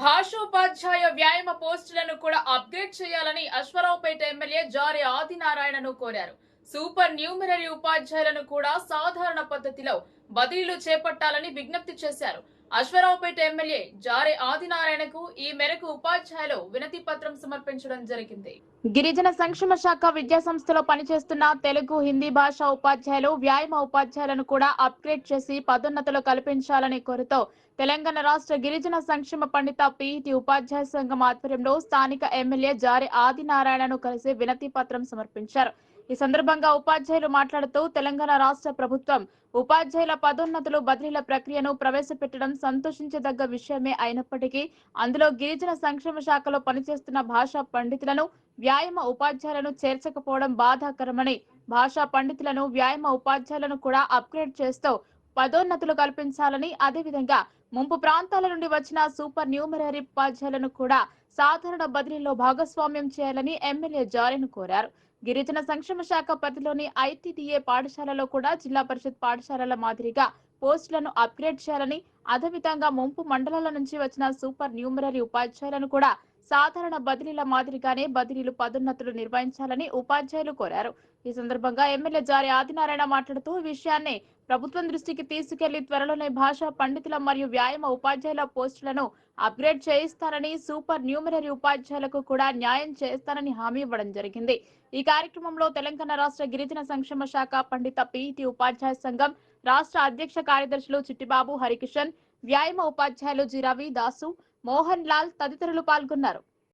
భాషోపాధ్యాయ వ్యాయామ పోస్టులను కూడా అప్గ్రేడ్ చేయాలని అశ్వరావుపేట ఎమ్మెల్యే జారి ఆదినారాయణను కోరారు. సూపర్ న్యూమరరీ ఉపాధ్యాయులను కూడా సాధారణ పద్ధతిలో బదిలీలు చేపట్టాలని విజ్ఞప్తి చేశారు. అశ్వరావుపేట ఎమ్మెల్యే జారే ఆదినారాయణకు ఈ మేరకు ఉపాధ్యాయులు వినతి పత్రం సమర్పించడం జరిగింది. గిరిజన సంక్షేమ శాఖ విద్యా సంస్థలో పనిచేస్తున్న తెలుగు హిందీ భాష ఉపాధ్యాయులు వ్యాయామ ఉపాధ్యాయులను కూడా అప్గ్రేడ్ చేసి పదోన్నతులు కల్పించాలనే కోరుతూ తెలంగాణ రాష్ట్ర గిరిజన సంక్షేమ పండిత పిఇటి ఉపాధ్యాయ సంఘం ఆధ్వర్యంలో స్థానిక ఎమ్మెల్యే జారి ఆదినారాయణను కలిసి వినతి పత్రం సమర్పించారు. ఈ సందర్భంగా ఉపాధ్యాయులు మాట్లాడుతూ తెలంగాణ రాష్ట్ర ప్రభుత్వం ఉపాధ్యాయుల పదోన్నతులు బదిలీల ప్రక్రియను ప్రవేశపెట్టడం సంతోషించదగ్గ విషయమే అయినప్పటికీ అందులో గిరిజన సంక్షేమ శాఖలో పనిచేస్తున్న భాషా పండితులను వ్యాయామ ఉపాధ్యాయులను చేర్చకపోవడం బాధాకరమని భాషా పండితులను వ్యాయామ ఉపాధ్యాయులను కూడా అప్గ్రేడ్ చేస్తూ పదోన్నతులు కల్పించాలని అదేవిధంగా ముంపు ప్రాంతాల నుండి వచ్చిన సూపర్ న్యూమరరీ ఉపాధ్యాయులను కూడా సాధారణ బదిలీలో భాగస్వామ్యం చేయాలని ఎమ్మెల్యే జారీను కోరారు. గిరిజన సంక్షేమ శాఖ పరిధిలోని ఐటీడీఏ పాఠశాలలో కూడా జిల్లా పరిషత్ పాఠశాలల మాదిరిగా పోస్టులను అప్గ్రేడ్ చేయాలని అదేవిధంగా ముంపు మండలాల నుంచి వచ్చిన సూపర్ న్యూమరరీ ఉపాధ్యాయులను కూడా సాధారణ బదిలీల మాదిరిగానే బదిలీలు పదోన్నతులు నిర్వహించాలని ఉపాధ్యాయులు కోరారు. ఈ సందర్భంగా ఎమ్మెల్యే జారి ఆదినారాయణ మాట్లాడుతూ విషయాన్ని ప్రభుత్వం దృష్టికి తీసుకెళ్ళి త్వరలోనే భాషా పండితుల మరియు వ్యాయామ ఉపాధ్యాయుల పోస్టులను అప్గ్రేడ్ చేయిస్తానని సూపర్ న్యూమరీ ఉపాధ్యాయులకు కూడా న్యాయం చేస్తానని హామీ ఇవ్వడం జరిగింది. ఈ కార్యక్రమంలో తెలంగాణ రాష్ట్ర గిరిజన సంక్షేమ శాఖ పండిత పీఈటి ఉపాధ్యాయ సంఘం రాష్ట్ర అధ్యక్ష కార్యదర్శులు చిట్టిబాబు హరికిషన్ వ్యాయామ ఉపాధ్యాయులు జిరావి దాసు మోహన్ లాల్ తదితరులు పాల్గొన్నారు.